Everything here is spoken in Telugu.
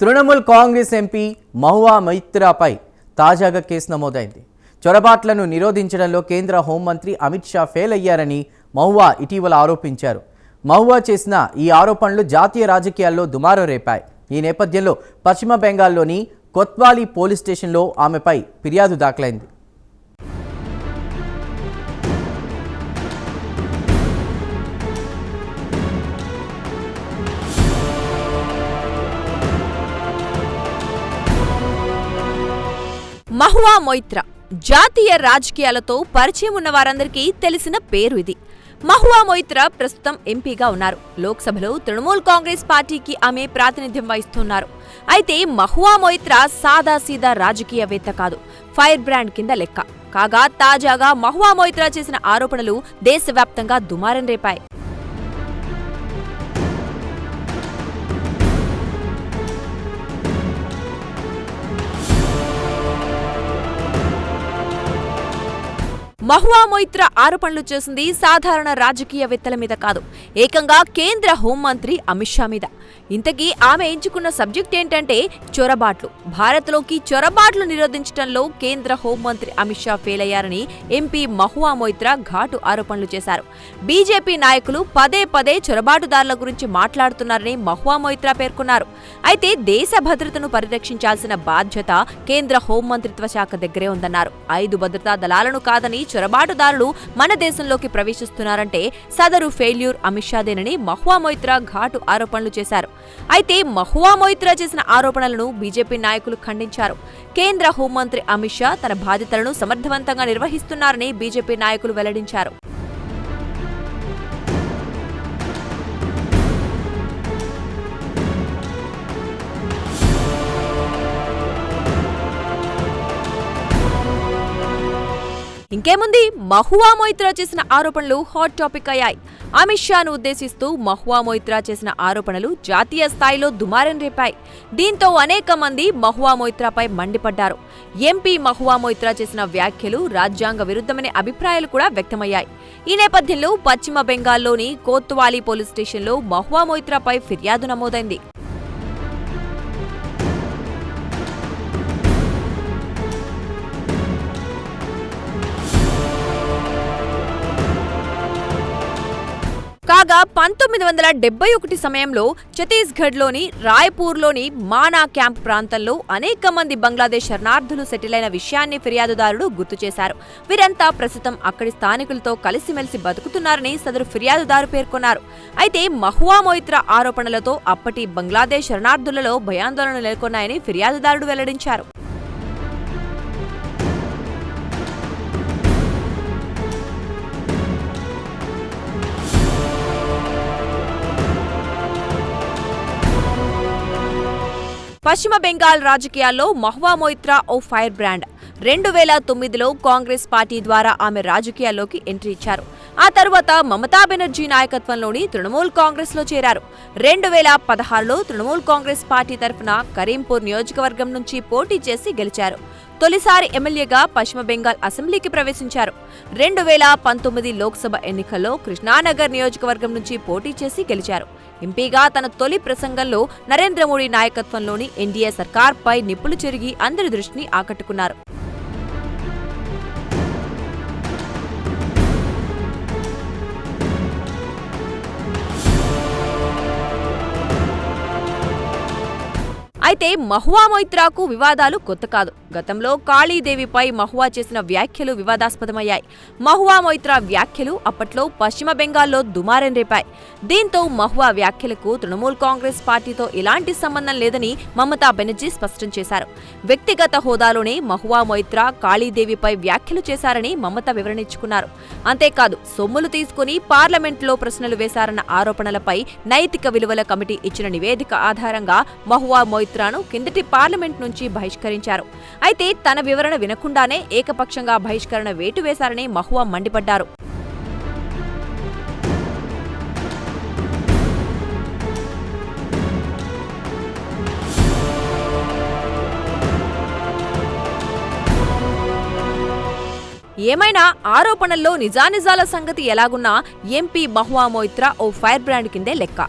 తృణమూల్ కాంగ్రెస్ ఎంపీ మహువా మైత్రాపై తాజాగా కేసు నమోదైంది. చొరబాట్లను నిరోధించడంలో కేంద్ర హోంమంత్రి అమిత్ షా ఫెయిల్ అయ్యారని మహువా ఇటీవల ఆరోపించారు. మహువా చేసిన ఈ ఆరోపణలు జాతీయ రాజకీయాల్లో దుమారం రేపాయి. ఈ నేపథ్యంలో పశ్చిమ బెంగాల్లోని కొత్వాలీ పోలీస్ స్టేషన్లో ఆమెపై ఫిర్యాదు దాఖలైంది. మహువా మొయిత్రా జాతీయ రాజకీయాలతో పరిచయం ఉన్న వారందరికీ తెలిసిన పేరు ఇది. మహువా మొయిత్రా ప్రస్తుతం ఎంపీగా ఉన్నారు. లోక్సభలో తృణమూల్ కాంగ్రెస్ పార్టీకి ఆమె ప్రాతినిధ్యం వహిస్తున్నారు. అయితే మహువా మొయిత్రా సాదాసీదా రాజకీయవేత్త కాదు. ఫైర్ బ్రాండ్ కింద లెక్క. కాగా తాజాగా మహువా మొయిత్రా చేసిన ఆరోపణలు దేశవ్యాప్తంగా దుమారం రేపాయి. మహువా మొయిత్రా ఆరోపణలు చేసింది సాధారణ రాజకీయవేత్తల మీద కాదు. ఏకంగా కేంద్ర హోంమంత్రి అమిత్ షా మీద. ఇంతకీ ఆమె ఎంచుకున్న సబ్జెక్ట్ ఏంటంటే చొరబాట్లు. భారత్లోకి చొరబాట్లు నిరోధించడంలో కేంద్ర హోంమంత్రి అమిత్ షా ఫెయిల్ అయ్యారని ఎంపీ మహువా మొయిత్రా ఘాటు ఆరోపణలు చేశారు. బీజేపీ నాయకులు పదే పదే చొరబాటుదారుల గురించి మాట్లాడుతున్నారని మహువా మొయిత్రా పేర్కొన్నారు. అయితే దేశ భద్రతను పరిరక్షించాల్సిన బాధ్యత కేంద్ర హోంమంత్రిత్వ శాఖ దగ్గరే ఉందన్నారు. ఐదు భద్రతా దళాలను కాదని చొరబాటుదారులు మన దేశంలోకి ప్రవేశిస్తున్నారంటే సదరు ఫెయిల్యూర్ అమిత్ షాదేనని మహువా మొయిత్రా ఘాటు ఆరోపణలు చేశారు. అయితే మహువా మొయిత్రా చేసిన ఆరోపణలను బీజేపీ నాయకులు ఖండించారు. కేంద్ర హోంమంత్రి అమిత్ షా తన బాధ్యతలను సమర్థవంతంగా నిర్వహిస్తున్నారని బీజేపీ నాయకులు వెల్లడించారు. ఇంకేముంది? మహువా మొయిత్రా చేసిన ఆరోపణలు హాట్ టాపిక్ అయ్యాయి. అమిత్ షాను ఉద్దేశిస్తూ మహువా మొయిత్రా చేసిన ఆరోపణలు జాతీయ స్థాయిలో దుమారం రేపాయి. దీంతో అనేక మంది మహువా మొయిత్రాపై మండిపడ్డారు. ఎంపీ మహువా మొయిత్రా చేసిన వ్యాఖ్యలు రాజ్యాంగ విరుద్ధమనే అభిప్రాయాలు కూడా వ్యక్తమయ్యాయి. ఈ నేపథ్యంలో పశ్చిమ బెంగాల్లోని కోత్వాలీ పోలీస్ స్టేషన్లో మహువా మొయిత్రాపై ఫిర్యాదు నమోదైంది. కాగా పంతొమ్మిది వందల డెబ్బై ఒకటి సమయంలో ఛత్తీస్గఢ్లోని రాయ్పూర్లోని మానా క్యాంప్ ప్రాంతంలో అనేక మంది బంగ్లాదేశ్ శరణార్థులు సెటిల్ అయిన విషయాన్ని ఫిర్యాదుదారుడు గుర్తు చేశారు. వీరంతా ప్రస్తుతం అక్కడి స్థానికులతో కలిసిమెలిసి బతుకుతున్నారని సదరు ఫిర్యాదుదారు పేర్కొన్నారు. అయితే మహువా మొయిత్రా ఆరోపణలతో అప్పటి బంగ్లాదేశ్ శరణార్థులలో భయాందోళనలు నెలకొన్నాయని ఫిర్యాదుదారుడు వెల్లడించారు. పశ్చిమ బెంగాల్ రాజకీయాల్లో మహ్వా మొయిత్రా ఓ ఫైర్ బ్రాండ్. రెండు వేల తొమ్మిదిలో కాంగ్రెస్ పార్టీ ద్వారా ఆమె రాజకీయాల్లోకి ఎంట్రీ ఇచ్చారు. ఆ తర్వాత మమతా బెనర్జీ నాయకత్వంలోని తృణమూల్ కాంగ్రెస్లో చేరారు. రెండు వేల పదహారులో తృణమూల్ కాంగ్రెస్ పార్టీ తరఫున కరీంపూర్ నియోజకవర్గం నుంచి పోటీ చేసి గెలిచారు. తొలిసారి ఎమ్మెల్యేగా పశ్చిమ బెంగాల్ అసెంబ్లీకి ప్రవేశించారు. రెండు వేల పంతొమ్మిది లోక్సభ ఎన్నికల్లో కృష్ణానగర్ నియోజకవర్గం నుంచి పోటీ చేసి గెలిచారు. ఎంపీగా తన తొలి ప్రసంగంలో నరేంద్ర మోడీ నాయకత్వంలోని ఎన్డీఏ సర్కార్పై నిప్పులు చెరిగి అందరి దృష్టిని ఆకట్టుకున్నారు. అయితే మహువా మొయిత్రాకు వివాదాలు కొత్త కాదు. గతంలో కాళీదేవిపై మహువా చేసిన వ్యాఖ్యలు వివాదాస్పదమయ్యాయి. మహువా మొయిత్రా వ్యాఖ్యలు అప్పట్లో పశ్చిమ బెంగాల్లో దుమారం రేపాయి. దీంతో మహువా వ్యాఖ్యలకు తృణమూల్ కాంగ్రెస్ పార్టీతో ఎలాంటి సంబంధం లేదని మమతా బెనర్జీ స్పష్టం చేశారు. వ్యక్తిగత హోదాలోనే మహువా మొయిత్రా కాళీదేవిపై వ్యాఖ్యలు చేశారని మమత వివరణించుకున్నారు. అంతేకాదు సొమ్ములు తీసుకుని పార్లమెంట్లో ప్రశ్నలు వేశారన్న ఆరోపణలపై నైతిక విలువల కమిటీ ఇచ్చిన నివేదిక ఆధారంగా మహువా మొయిత్రాను కిందటి పార్లమెంట్ నుంచి బహిష్కరించారు. అయితే తన వివరణ వినకుండానే ఏకపక్షంగా బహిష్కరణ వేటు వేశారని మహువా మండిపడ్డారు. ఏమైనా ఆరోపణల్లో నిజానిజాల సంగతి ఎలాగున్నా ఎంపీ మహువా మోయిత్రా ఓ ఫైర్ బ్రాండ్ కిందే లెక్క.